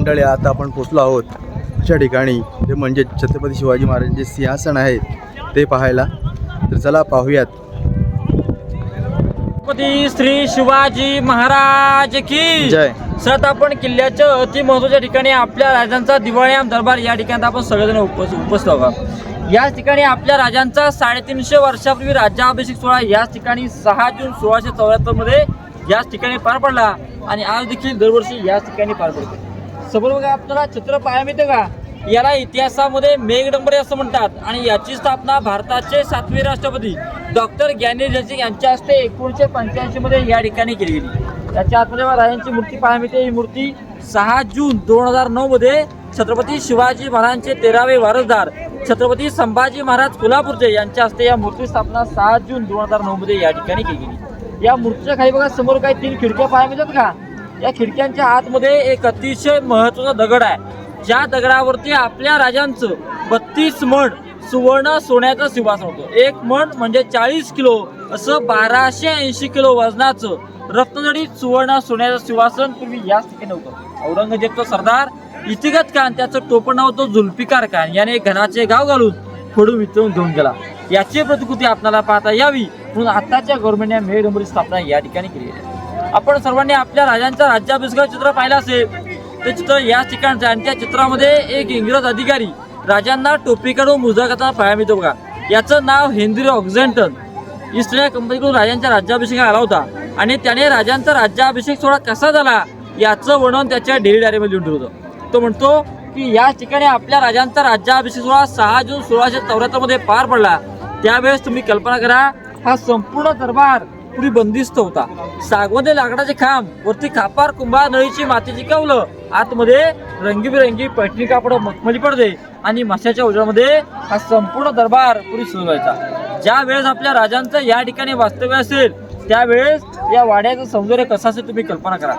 मंडळी आता आपण पोचलो आहोत अशा ठिकाणी. ते म्हणजे छत्रपती शिवाजी महाराजांचे सिंहासन आहे ते पाहायला. तर चला पाहूयात. छत्रपती श्री शिवाजी महाराज की जय. सत आपण किल्ल्याच्या अति महत्त्वाच्या ठिकाणी आपल्या राजांचा दिवाळी दरबार या ठिकाणी आपण सगळेजण उपस्थित उपस्थित आहोत. याच ठिकाणी आपल्या राजांचा साडेतीनशे वर्षापूर्वी राज्याभिषेक सोहळा याच ठिकाणी सहा जून सोळाशे चौऱ्याहत्तरमध्ये याच ठिकाणी पार पडला आणि आज देखील दरवर्षी याच ठिकाणी पार पडतो. समोर बघा आपल्याला चित्र पाहायला मिळते का? याला इतिहासामध्ये मेघडंबरे असं म्हणतात आणि याची स्थापना भारताचे सातवे राष्ट्रपती डॉक्टर ज्ञानेश जयसिंग यांच्या हस्ते एकोणीसशे पंच्याऐंशी मध्ये या ठिकाणी केली गेली. त्याच्या आतमध्ये राजांची मूर्ती पाहायला मिळते. ही मूर्ती सहा जून दोन हजार नऊ मध्ये छत्रपती शिवाजी महाराजांचे तेरावे वारसदार छत्रपती संभाजी महाराज कोल्हापूरचे यांच्या हस्ते या मूर्ती स्थापना सहा जून दोन हजार नऊ मध्ये या ठिकाणी केली गेली. या मूर्तीच्या खाली बघा समोर काही तीन खिडक्या पाहायला मिळतात का? या खिडक्यांच्या आतमध्ये एक अतिशय महत्त्वाचा दगड आहे. ज्या दगडावरती आपल्या राजांचं बत्तीस मण सुवर्ण सोन्याचं सिंहासन होतं. एक मण म्हणजे चाळीस किलो असं बाराशे ऐंशी किलो वजनाचं रत्नजडीत सुवर्ण सोन्याचं सिंहासन पूर्वी याच ठिकाणी होतं औरंगजेबचा सरदार इतिगत खान त्याचं टोपण नाव होतं जुल्फिकार खान. याने घनाचे गाव घालून फोडून वितळून घेऊन गेला. याची प्रतिकृती आपल्याला पाहता यावी म्हणून आताच्या गव्हर्नमेंटने मेघडंबरी स्थापना या ठिकाणी केली आहे. आपण सर्वांनी आपल्या राजांचा राज्याभिषेक चित्र पाहिलं असेल ते चित्र याच ठिकाणचं आहे. आणि त्या चित्रामध्ये एक इंग्रज अधिकारी राजांना टोपी काढून मुजरा करताना पाहायला मिळतो बघा. याचं नाव हेनरी ऑक्झेंटन. ईस्ट इंडिया कंपनीकडून राजांच्या राज्याभिषेक आला होता. आणि त्याने राजांचा राज्याभिषेक सोहळा कसा झाला याचं वर्णन त्याच्या डेली डायरीमध्ये लिहून होतं. तो म्हणतो की या ठिकाणी आपल्या राजांचा राज्याभिषेक सोहळा सहा जून सोळाशे चौऱ्याहत्तरमध्ये पार पडला. त्यावेळेस तुम्ही कल्पना करा हा संपूर्ण दरबार पुरी बंदिस्त होता. सागवंदे लाकडाचे खांब वरती खापार कुंभार नळीची मातीची कवलं आतमध्ये रंगीबिरंगी पैठणी कापड मखमली पडदे आणि माशाच्या उजेडामध्ये हा संपूर्ण दरबार पुरी सुरू व्हायचा. ज्या वेळेस आपल्या राजांचं या ठिकाणी वास्तव्य असेल त्यावेळेस या वाड्याचं सौंदर्य कसं असेल तुम्ही कल्पना करा.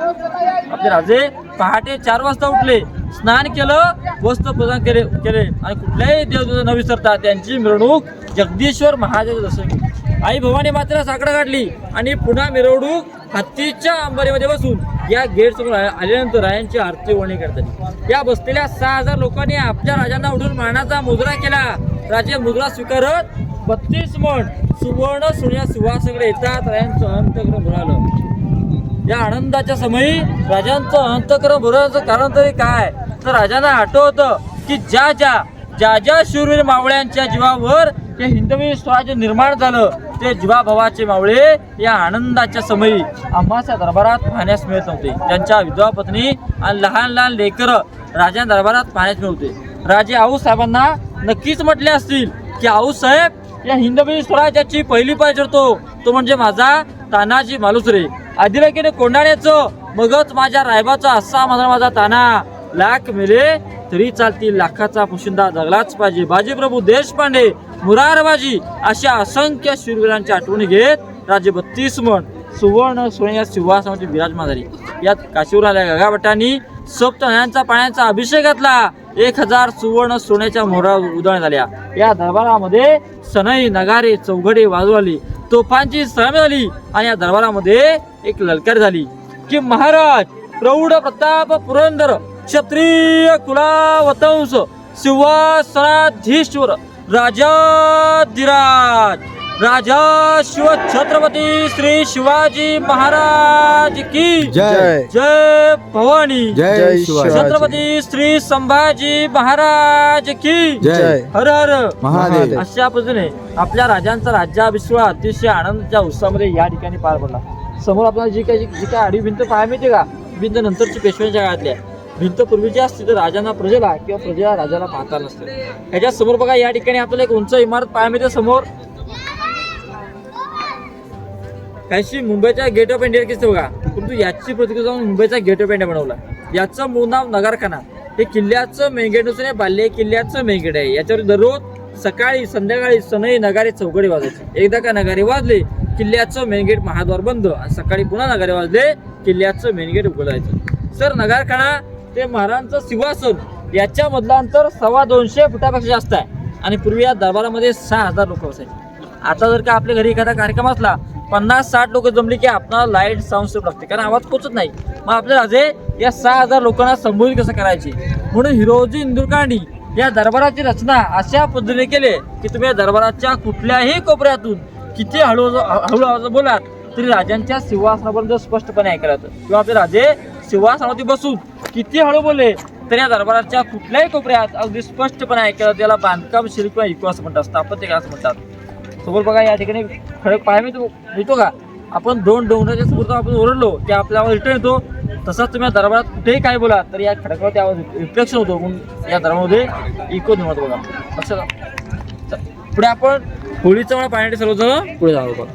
आपले राजे पहाटे चार वाजता उठले स्नान केलं वस्त्र प्रदान केले केले आणि कुठल्याही देवदेवता न विसरता त्यांची मिरवणूक जगदीश्वर महादेव दर्शन आई भवानी मात्र साकडं काढली आणि पुन्हा मिरवणूक हत्तीच्या अंबारीमध्ये बसून या गेट समोर आल्यानंतर रायांची आरती वणी करतात. या बसलेल्या सहा हजार लोकांनी आपल्या राजांना उठून मानाचा मुजरा केला. राजे मुजरा स्वीकारत बत्तीस मण सुवर्ण सोन्या सिंहासकडे येतात. रायांचं अंतक्रम भरालं या आनंदाच्या समयी राजांचं अंतक्रम भरवण्याचं कारण तरी काय? तर राजांना आठवतं की ज्या ज्या ज्या ज्या शूरवीर मावळ्यांच्या जीवावर हे हिंदवी स्वराज्य निर्माण झालं ते जीवाभावाचे मावळे या आनंदाच्या समयी आम्हाच्या दरबारात पाहण्यास मिळत नव्हते. त्यांच्या विधवा पत्नी आणि लहान लहान लेकरं राजा दरबारात पाहण्यास मिळते राजे आऊस साहेबांना नक्कीच म्हटले असतील की आऊस साहेब या हिंदवी स्वराज्याची पहिली पाय ठरतो तो म्हणजे माझा तानाजी मालुसरे. आदिवाकीने कोंडाण्याचं मगच माझ्या रायबाचा असा माझा माझा ताना. लाख मिले तरी चालतील लाखाचा पुशिंदा जगलाच पाहिजे. बाजीप्रभू देशपांडे मुरारबाजी अशा असंख्य शूरवीरांची आठवणी घेत राजे बत्तीस म्हण सुवर्ण सोन्या सिंहासनाची विराजमान झाली यात काशीवराल्या गगाभटांनी गगाभट्टांनी सप्त पाण्याचा अभिषेक घातला. एक हजार सुवर्ण सोन्याच्या मोहरा उधळण्यात झाल्या या दरबारामध्ये सनई नगारे चौघडे वाजू आली. तोफांची सलामी झाली आणि या दरबारामध्ये एक ललकार झाली की महाराज प्रौढ प्रताप पुरंदर क्षत्रिय कुलावतंस सिंहासनाधीश्वर राजाधिराज राजा शिव छत्रपती श्री शिवाजी महाराज की जय। जय भवानी। जय शिवाजी। छत्रपती श्री संभाजी महाराज की जय। हर हर। महादेव। अशा पद्धतीने आपल्या राजांचा राज्याभिषेक अतिशय आनंदाच्या उत्साहामध्ये या ठिकाणी पार पडला. समोर आपल्याला जी काही जी काही आडी भिंत पाहायला मिळते का? भिंत नंतरची पेशव्यांच्या काळातली आहे भिंत पूर्वीची असते तर राजांना प्रजेला किंवा प्रजेला राजाला पाहता नसते. ह्याच्या समोर बघा या ठिकाणी आपल्याला एक उंच इमारत पाहायला मिळते समोर. काहीशी मुंबईच्या गेट ऑफ इंडिया किस्ते बघा? परंतु याची प्रतिकृती जाऊन मुंबईचा गेट ऑफ इंडिया बनवला. याचं मूळ नाव नगरखाना. हे किल्ल्याचं मेन गेट नसून हे बाल्य किल्ल्याचं मेन गेट आहे. याच्यावर दररोज सकाळी संध्याकाळी सनई नगारे चौकडे वाजायचे. एकदा का नगारे वाजले किल्ल्याचं मेन गेट महाद्वार बंद. आणि सकाळी पुन्हा नगारे वाजले किल्ल्याचं मेन गेट उघडायचं. सर नगारखाना ते महाराजांचं सिंहासन याच्यामधलं अंतर सव्वा दोनशे फुटापेक्षा जास्त आहे. आणि पूर्वी या दरबारामध्ये सहा हजार लोक बसायचे. आता जर का आपल्या घरी एखादा कार्यक्रम असला पन्नास साठ लोक जमली की आपल्याला लाइट साऊंड सिस्टम लागते. कारण आवाज पोचत नाही. मग आपले राजे या सहा हजार लोकांना संबोधित कसं करायचे? म्हणून हिरोजी इंदुरकांडी या दरबाराची रचना अशा पद्धतीने केले की तुम्ही या दरबाराच्या कुठल्याही कोपऱ्यातून किती हळू हळू आवाज बोलात तरी राजांच्या सिंहासनापर्यंत स्पष्टपणे ऐकायला किंवा आपले राजे सिंहासनावरती बसून किती हळू बोलले. तर या दरबाराच्या कुठल्याही कोपऱ्यात अगदी स्पष्टपणे ऐकलं त्याला बांधकाम शिल्प किंवा इको असं म्हणतात स्थापत्य असं म्हणतात. समोर बघा या ठिकाणी खडक पाय मिळतो मिळतो का? आपण दोन डोंगराच्या समोर आपण ओरडलो की आपला आवाज रिटर्न येतो. तसंच तुम्ही या दरबारात कुठेही काय बोला तर या खडकावरती आवाज रिफ्लेक्शन होतो. म्हणून या दरबारामध्ये इको निर्माण बघा. लक्षात पुढे आपण होळीचं मला पाहण्यासाठी सर्वजण पुढे जाऊ बघा.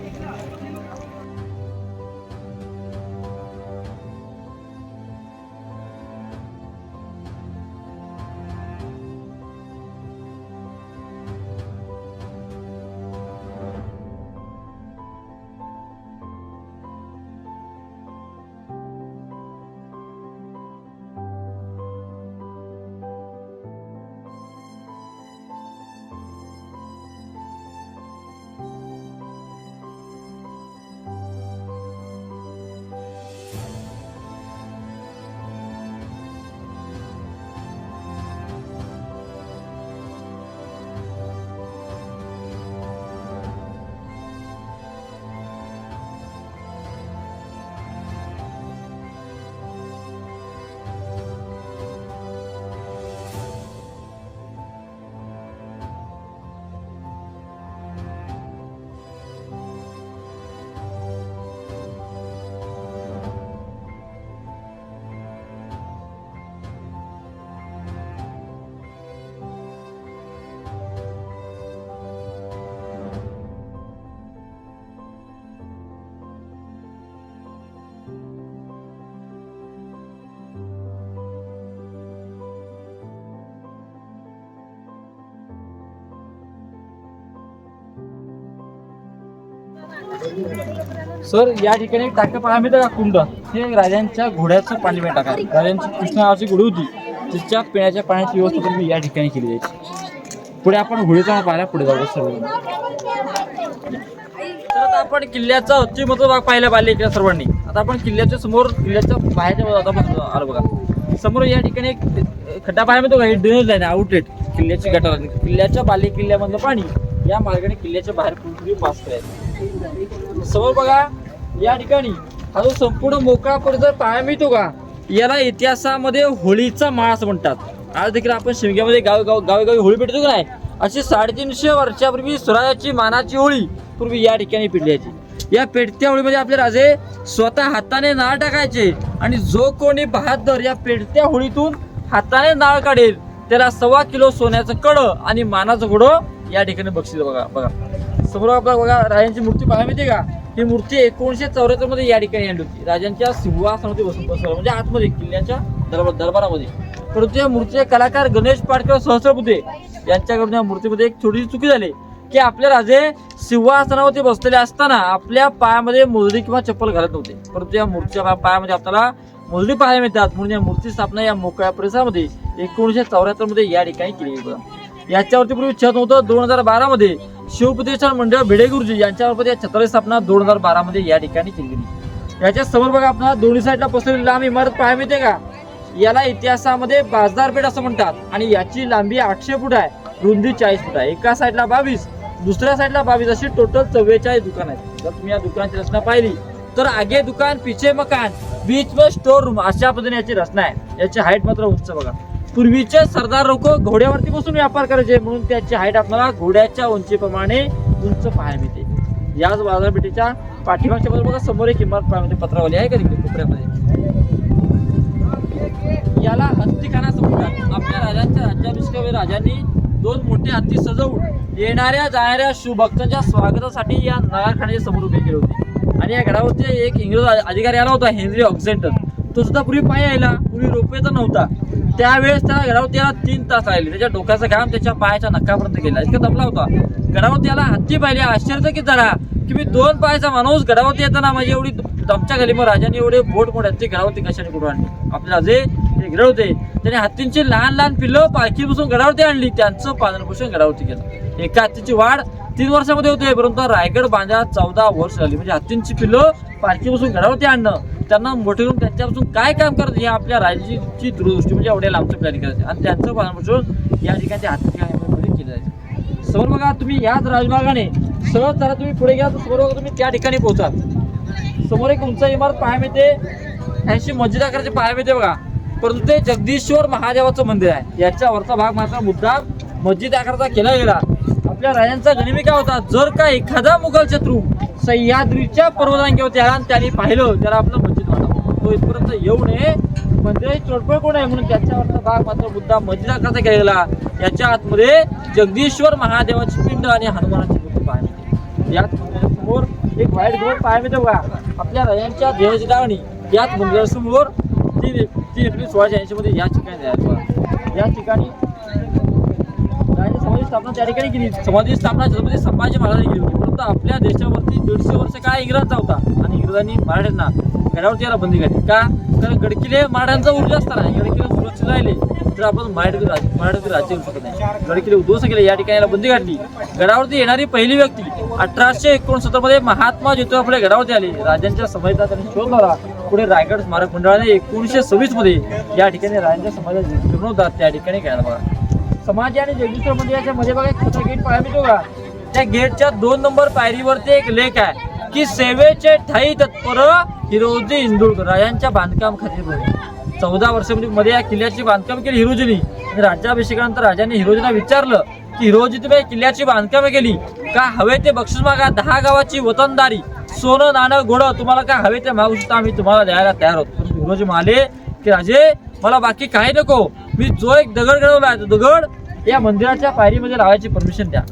सर या ठिकाणी एक टाकं पाहायला मिळतं का कुंड. हे राजांच्या घोड्याचं पाणी मिळतं टाका. राजांची कृष्ण नावाची घोडी होती. तिच्या पिण्याच्या पाण्याची व्यवस्था तुम्ही या ठिकाणी केली जायची पुढे आपण घोडीचा पाहायला पुढे जाऊ सर्व आपण किल्ल्याचा अतिमहत्व भाग पाहायला पाहिले इकडे सर्वांनी. आता आपण किल्ल्याच्या समोर किल्ल्याच्या बाहेरच्या आता आपण आलो बघा. समोर या ठिकाणी एक खड्डा पाहायला मिळतो का? हे ड्रेनेज लाईन आउटलेट किल्ल्याची गटार किल्ल्याच्या बाले किल्ल्यामधलं पाणी या मार्गाने किल्ल्याच्या बाहेर पूर्वी पास करायचं समोर बघा या ठिकाणी हा जो संपूर्ण मोकळा परिसर पाया मिळतो का याला इतिहासामध्ये होळीचा माळ असं म्हणतात. आज देखील आपण शिमग्यामध्ये गाव गाव गावेगावी होळी पेटतो का नाही अशी साडेतीनशे वर्षापूर्वी स्वराज्याची मानाची होळी पूर्वी या ठिकाणी पेटली याची या पेटत्या होळीमध्ये आपले राजे स्वतः हाताने नाळ टाकायचे आणि जो कोणी बहादर या पेटत्या होळीतून हाताने नाळ काढेल त्याला सव्वा किलो सोन्याचं कडं आणि मानाचं घोडं या ठिकाणी बक्षीस बघा बघा. समोर आपला बघा राजांची मूर्ती पाहायला मिळते का? ही मूर्ती एकोणीशे चौऱ्याहत्तरमध्ये या ठिकाणी आणली होती. राजांच्या सिंहासनावरती बसून बसवलं म्हणजे आतमध्ये किल्ल्याच्या दरबार दरबारामध्ये. परंतु या मूर्तीचे कलाकार गणेश पाटकर सहस्रबुद्धे यांच्याकडून या मूर्तीमध्ये एक छोटीशी चुकी झाली की आपले राजे सिंहासनावरती बसलेले असताना आपल्या पायामध्ये मोजडी किंवा चप्पल घालत नव्हते. परंतु या मूर्तीच्या पायामध्ये आपल्याला मोजडी पाहायला मिळतात. म्हणून या मूर्ती स्थापना या मोकळ्या परिसरामध्ये एकोणीसशे चौऱ्याहत्तरमध्ये या ठिकाणी केली होती याच्यावरती पूर्वी छत होतं दोन हजार बारामध्ये शिवप्रतिष्ठान मंडळ भिडे गुरुजी यांच्यामार्फत या छत्राची स्थापना दोन हजार बारा मध्ये या ठिकाणी केली गेली. याच्या समोर बघा आपण दोन्ही साईडला पसरलेली लांब. इमारत पाहायला मिळते का? याला इतिहासामध्ये बाजदारपेठ असं म्हणतात. आणि याची लांबी आठशे फूट आहे. रुंदी चाळीस फूट आहे. एका साईडला बावीस दुसऱ्या साईडला बावीस अशी टोटल चव्वेचाळीस दुकान आहेत. जर तुम्ही या दुकानाची रचना पाहिली तर आगे दुकान पिछे मकान बीच व स्टोर रूम अशा पद्धतीने याची रचना आहे. याची हाईट मात्र उंच बघा. पूर्वीचे सरदार लोक घोड्यावरती बसून व्यापार करायचे म्हणून त्याची हाईट आपल्याला घोड्याच्या उंचीप्रमाणे उंच पाहायला मिळते. याच बाजारपेठेच्या पाठीमागच्या बाजूला बघा समोर एक इमारत पाहायला पत्रावली आहे का तिकडे कोपऱ्यामध्ये? याला हत्तीखाना म्हणतात. आपल्या राजांच्या राज्याभिषेकावेळी राजांनी दोन मोठे हत्ती सजवून येणाऱ्या जाणाऱ्या शिवभक्तांच्या स्वागतासाठी या नगारखान्याच्या समोर उभे केले होते. आणि या गडावरती एक इंग्रज अधिकारी आला होता हेनरी ऑक्झेंटन तो सुद्धा पूर्वी पाय यायला पूर्वी रोपवेचा नव्हता. त्यावेळेस त्या गडावरती याला तीन तास लागले त्याच्या डोक्याचा घाम त्याच्या पायाच्या नक्कापर्यंत गेला. इतका दमला होता. गडावरती याला हत्ती पाहिले. की जरा की मी दोन पायाचा माणूस गडावरती येताना माझी एवढी दमच्या खाली मग राजाने एवढे बोट मोठ हत्ती गडावरती कशाने कुठून आणली? आपले राजे गडवते गड होते त्याने हत्तींची लहान लहान पिल्लं पालखी बसून गडावरती आणली. त्यांचं पालन पोषण गडावरती केलं. एका हत्तीची वाढ तीन वर्षामध्ये होते परंतु रायगड बांधा चौदा वर्ष झाली. म्हणजे हत्तींची पिल्लं पालखीपासून घरावरती आणणं त्यांना मोठे करून त्यांच्यापासून काय काम करत हे आपल्या राज्याची दूरदृष्टी म्हणजे एवढ्या लांबचं प्लॅनिंग करायचं आणि त्यांचं पालनपोषण या ठिकाणी हत्ती मध्ये केलं जायचं. समोर बघा तुम्ही याच राजमार्गाने सहज जरा तुम्ही पुढे गेला तर समोर बघा तुम्ही त्या ठिकाणी पोहोचाल. समोर एक उंच इमारत पाहायला मिळते. ऐंशी मस्जिद आकाराचे पाहायला मिळते बघा. परंतु ते जगदीश्वर महादेवाचं मंदिर आहे. याच्यावरचा भाग मात्र मुद्दा मस्जिद आकाराचा केला गेला. आपल्या राजांचा गणिमी काय होता जर का एखादा मुघल शत्रू सह्याद्रीच्या पर्वतांकीवरती आला आणि त्याने पाहिलं त्याला आपलं मस्जिद वाटावं तो इथपर्यंत येऊ नये मंदिराची तोडफोड कोण आहे म्हणून त्याच्यावरचा भाग मात्र मुद्दा मस्जिद आकाराचा केला याच्या आतमध्ये जगदीश्वर महादेवाची पिंड आणि हनुमानाची मूर्ती पाहायला मिळते. याच एक व्हाईट बोर्ड पाहायला मिळतो बघा आपल्या राजांच्या देहाची लावणी याच मंदिरासमोर तीन तीन एप्रिल सोळाशे ऐंशी मध्ये या ठिकाणी या ठिकाणी स्थापना त्या ठिकाणी केली समाधी स्थापना छत्रपती संभाजी महाराजांनी केली परंतु आपल्या देशावरती दीडशे वर्ष काय इंग्रजांचा होता आणि इंग्रजांनी मराठ्यांना गडावरती यायला बंदी घातली. का? कारण गडकिले मराठ्यांचा ऊर्जा असताना गडकिले सुरक्षित राहिले. तर आपण मराठी राज मराठी राज्य करू शकत नाही. गडकिले उद्ध्वस्त केले या ठिकाणी याला बंदी घातली. गडावरती येणारी पहिली व्यक्ती अठराशे एकोणसत्तरमध्ये महात्मा ज्योतिबा फुले गडावरती आले. राजांच्या समाजाचा त्यांनी शोध लावला. पुढे रायगड स्मारक मंडळाने एकोणीसशे सव्वीसमध्ये या ठिकाणी राजांच्या समाजाचा जीर्णोद्धार त्या ठिकाणी केला बघा समाज आणि जगदीश्वर मंदिराच्या मध्ये बघा एक छोटा गेट पाहायला मिळतो का त्या गेटच्या दोन नंबर पायरीवरती एक लेख आहे की सेवेचे ठाई तत्पर हिरोजी इंदुरकर राजांच्या बांधकाम खाते चौदा वर्षामध्ये मध्ये या किल्ल्याची बांधकाम केली हिरोजीनी. राज्याभिषेकानंतर राजांनी हिरोजीना विचारलं की हिरोजी तुम्ही किल्ल्याची बांधकाम केली? का हवे ते बक्षीस मागा? दहा गावाची वतनदारी सोनं नाणं घोडं तुम्हाला काय हवे ते मागू शकता? आम्ही तुम्हाला द्यायला तयार होतो हिरोजी म्हणाले की राजे मला बाकी काही नको. मी जो एक दगड घडवला आहे तो दगड या मंदिराच्या पायरीमध्ये लावायची परमिशन द्या.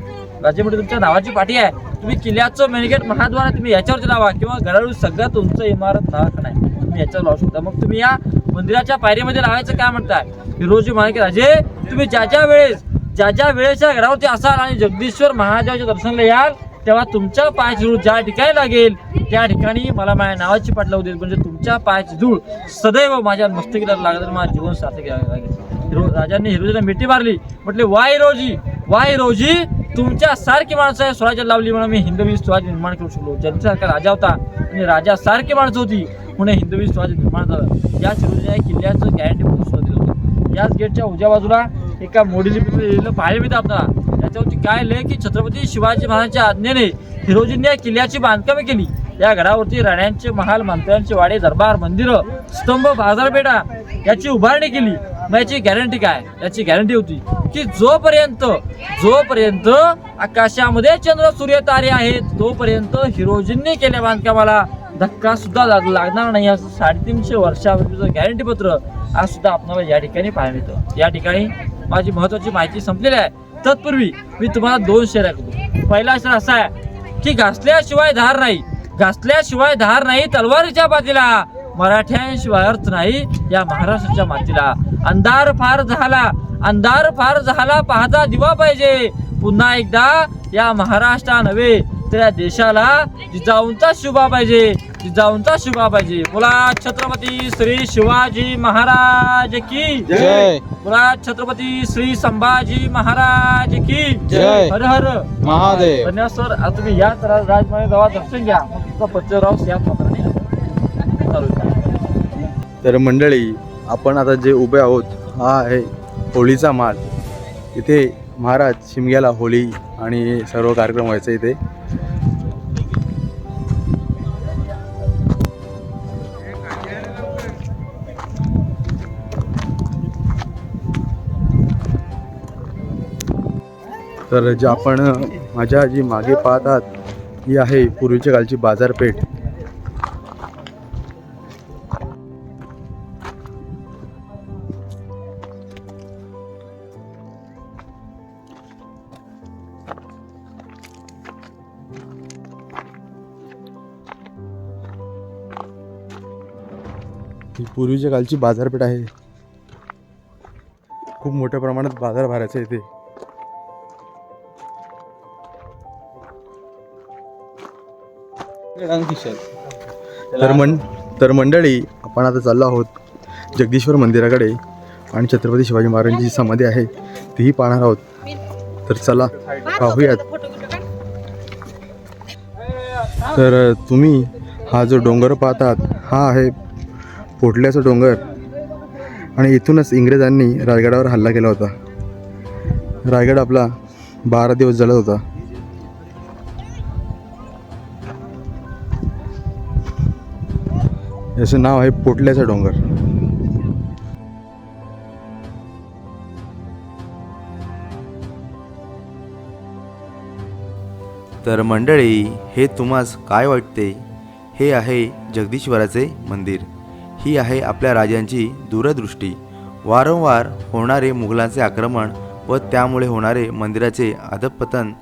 राजे म्हणजे तुमच्या नावाची पाठी आहे. तुम्ही किल्ल्याचं मेनगेट महाद्वार तुम्ही याच्यावरती लावा. किंवा गडाळू सगळ्यात उंच इमारत नावाक नाही. तुम्ही याच्यावर लावू शकता. मग तुम्ही या मंदिराच्या पायरीमध्ये लावायचं काय म्हणताय? हिरोजी महाराज राजे तुम्ही ज्या ज्या वेळेस ज्या ज्या वेळेच्या घरावरती असाल आणि जगदीश्वर महादेवाच्या दर्शनाला याल तेव्हा तुमच्या पायाची धूळ ज्या ठिकाणी लागेल त्या ठिकाणी मला माझ्या नावाची पाठ लावू देईल म्हणजे तुमच्या पायाची धूळ सदैव माझ्या मस्तकीला लागेल माझं जीवन सार्थक लागेल. हिरो राजांनी हिरोजीला मिठी मारली. म्हटले वाय हिरोजी वाय हिरोजी तुमच्या सारखी माणसं स्वराज्य स्वराज्यात लावली म्हणून मी हिंदवी स्वराज्य निर्माण करू शकलो. ज्यांच्यासारखा राजा होता आणि राजा सारखी माणसं होती म्हणून हिंदवी स्वराज्य निर्माण झालं. याच हिरोजीने किल्ल्याचं गॅरंटी म्हणून सुद्धा दिलं होतं. याच गेटच्या उजव्या बाजूला एका मोडी लिपीत लिहिलेलं पाहायला मिळतं आपल्याला. त्याच्यावरती काय लिहिलंय की छत्रपती शिवाजी महाराजांच्या आज्ञेने हिरोजींनी या किल्ल्याची बांधकामे केली. या गडावरती राण्यांचे महाल मंत्र्यांचे वाडे दरबार मंदिरं स्तंभ बाजारपेठा याची उभारणी केली. मग याची गॅरंटी काय? याची गॅरंटी होती की जोपर्यंत जोपर्यंत आकाशामध्ये चंद्र सूर्य तारे आहेत तोपर्यंत हिरोजींनी केल्या बांधकामाला धक्का सुद्धा लाग- लागणार नाही. असं साडेतीनशे वर्षापूर्वीचं गॅरंटी पत्र आज सुद्धा आपल्याला या ठिकाणी पाहायला मिळतं. या ठिकाणी माझी महत्वाची माहिती संपलेली आहे. तत्पूर्वी मी तुम्हाला दोन शेअर ऐकतो. पहिला शेअर असा आहे की घासल्याशिवाय धार नाही. घासल्याशिवाय धार नाही तलवारीच्या बाजूला. मराठ्यांशिवाय अर्थ नाही या महाराष्ट्राच्या मातीला. अंधार फार झाला अंधार फार झाला पाहता दिवा पाहिजे. पुन्हा एकदा या महाराष्ट्रा नव्हे तर या देशाला जिजाऊंचा शुभा पाहिजे जिजाऊंचा शुभा पाहिजे. बोला छत्रपती श्री शिवाजी महाराज की जय. बोला छत्रपती श्री संभाजी महाराज की जय. हर हर. महादेव. धन्यवाद सर. आता तुम्ही या तर राजमाने दर्शन घ्या. तुमचा पच्चराव आहे. तर मंडळी आपण आता जे उभे आहोत हा आहे होळीचा माल. इथे महाराज शिमग्याला होळी आणि सर्व कार्यक्रम व्हायचे इथे. तर जे आपण माझ्या जी मागे पाहत ही आहे पूर्वीच्या कालची बाजारपेठ. पूर्वीच्या कालची बाजारपेठ आहे. खूप मोठ्या प्रमाणात बाजार भरायचा इथे. तर मन तर मंडळी आपण आता चाललो आहोत जगदीश्वर मंदिराकडे आणि छत्रपती शिवाजी महाराजांची जी समाधी आहे. तीही पाहणार आहोत. तर चला पाहूयात. तर तुम्ही हा जो डोंगर पाहतात हा आहे पोटल्याचं डोंगर आणि इथूनच इंग्रजांनी रायगडावर हल्ला केला होता. रायगड आपला बारा दिवस जळत होता. याचं नाव आहे पोटल्याचा डोंगर. तर मंडळी हे तुम्हास काय वाटते? हे आहे जगदीश्वराचे मंदिर. ही आहे आपल्या राजांची दूरदृष्टी. वारंवार होणारे मुघलांचे आक्रमण व त्यामुळे होणारे मंदिराचे अधपतन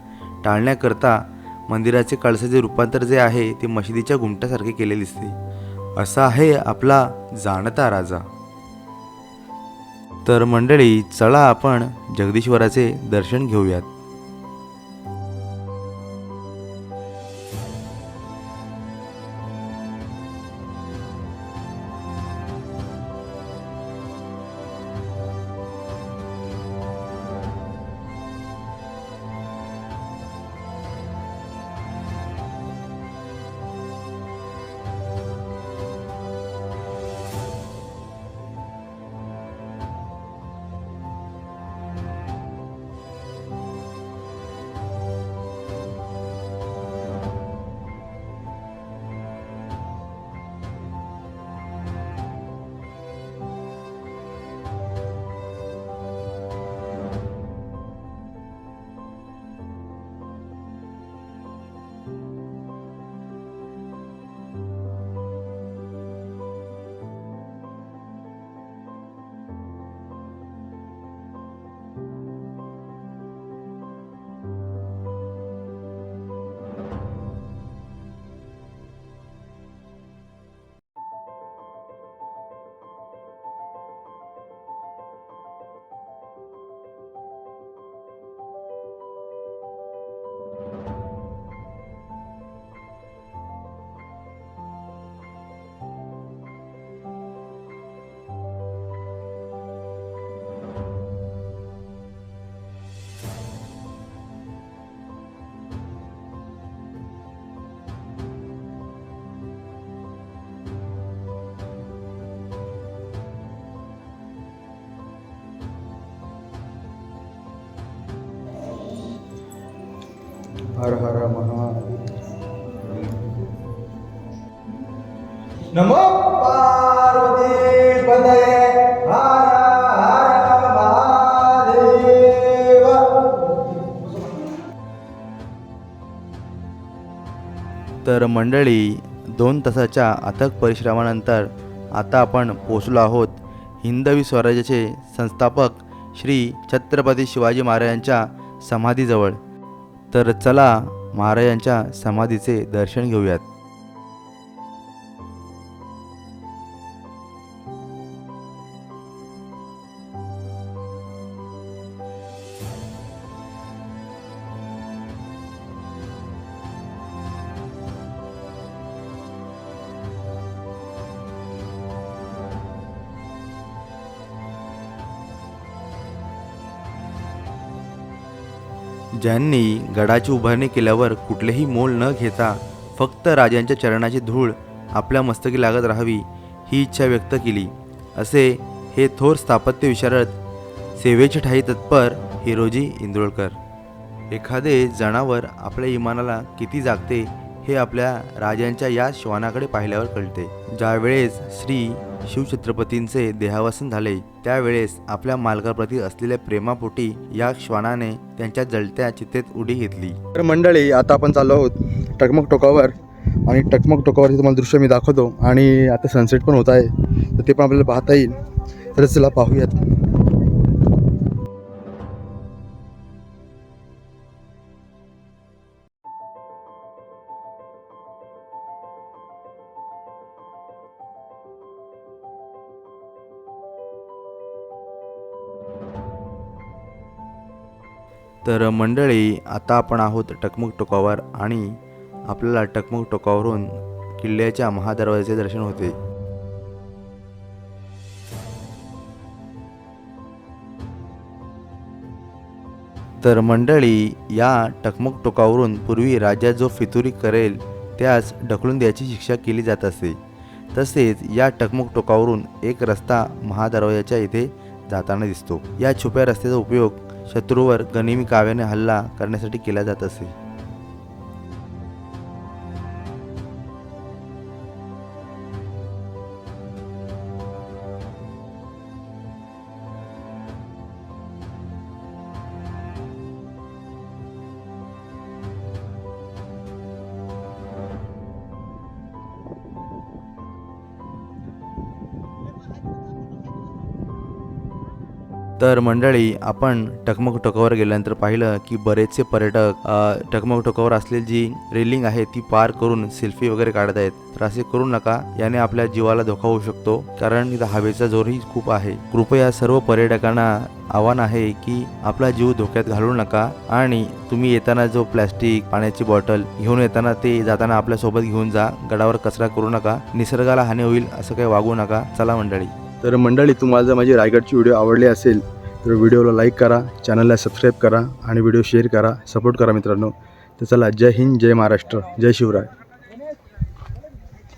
टाळण्याकरता मंदिराचे कळसाचे रूपांतर जे आहे ते मशिदीच्या घुमट्यासारखे केले दिसते. असा आहे आपला जाणता राजा. तर मंडळी चला आपण जगदीश्वराचे दर्शन घेऊयात. हर हर महा नमो पार्वती पदये। हर हर महादेव। तर मंडळी दोन तासाच्या अथक परिश्रमानंतर आता आपण पोचलो आहोत हिंदवी स्वराज्याचे संस्थापक श्री छत्रपती शिवाजी महाराजांच्या समाधीजवळ. तर चला महाराजांच्या समाधीचे दर्शन घेऊयात. ज्यांनी गडाची उभारणी केल्यावर कुठलेही मोल न घेता फक्त राजांच्या चरणाची धूळ आपल्या मस्तकी लागत राहावी ही इच्छा व्यक्त केली. असे हे थोर स्थापत्य विशारद सेवेची ठाई तत्पर हिरोजी इंदोळकर. एखादे जनावर आपल्या इमानाला किती जागते हे आपल्या राजांच्या या श्वानाकडे पाहिल्यावर कळते. ज्यावेळेस श्री शिवछत्रपतींचे देहावसन झाले त्यावेळेस आपल्या मालकाप्रती असलेल्या प्रेमापोटी या श्वानाने त्यांच्या जळत्या चितेत उडी घेतली. तर मंडळी आता आपण चाललो आहोत टकमक टोकावर आणि टकमक टोकावरती तुम्हाला दृश्य मी दाखवतो आणि आता सनसेट पण होत आहे. तर ते पण आपल्याला पाहता येईल. तर चला पाहूयात. तर मंडळी आता आपण आहोत टकमक टोकावर आणि आपल्याला टकमक टोकावरून किल्ल्याच्या महादरवाजाचे दर्शन होते. तर मंडळी या टकमक टोकावरून पूर्वी राजा जो फितुरी करेल त्यास ढकलून द्यायची शिक्षा केली जात असे. तसेच या टकमक टोकावरून एक रस्ता महादरवाजाच्या इथे जाताना दिसतो. या छुप्या रस्त्याचा उपयोग शत्रूवर गनिमी काव्याने हल्ला करण्यासाठी केला जात असे. तर मंडळी आपण टकमक टोकावर गेल्यानंतर पाहिलं की बरेचसे पर्यटक टकमक टोकावर असलेली जी रेलिंग आहे ती पार करून सेल्फी वगैरे काढत आहेत. तर असे करू नका याने आपल्या जीवाला धोका होऊ शकतो कारण हवेचा जोरही खूप आहे. कृपया सर्व पर्यटकांना आव्हान आहे की आपला जीव धोक्यात घालू नका आणि तुम्ही येताना जो प्लॅस्टिक पाण्याची बॉटल घेऊन येताना ते जाताना आपल्यासोबत घेऊन जा गडावर कचरा करू नका निसर्गाला हानी होईल असं काही वागू नका. चला मंडळी. तर मंडळी तुम्हाला जर माझी रायगडची व्हिडिओ आवडली असेल तर व्हिडिओला लाईक करा चॅनलला सबस्क्राईब करा आणि व्हिडिओ शेअर करा सपोर्ट करा मित्रांनो. तर चला जय हिंद जय महाराष्ट्र जय शिवराय.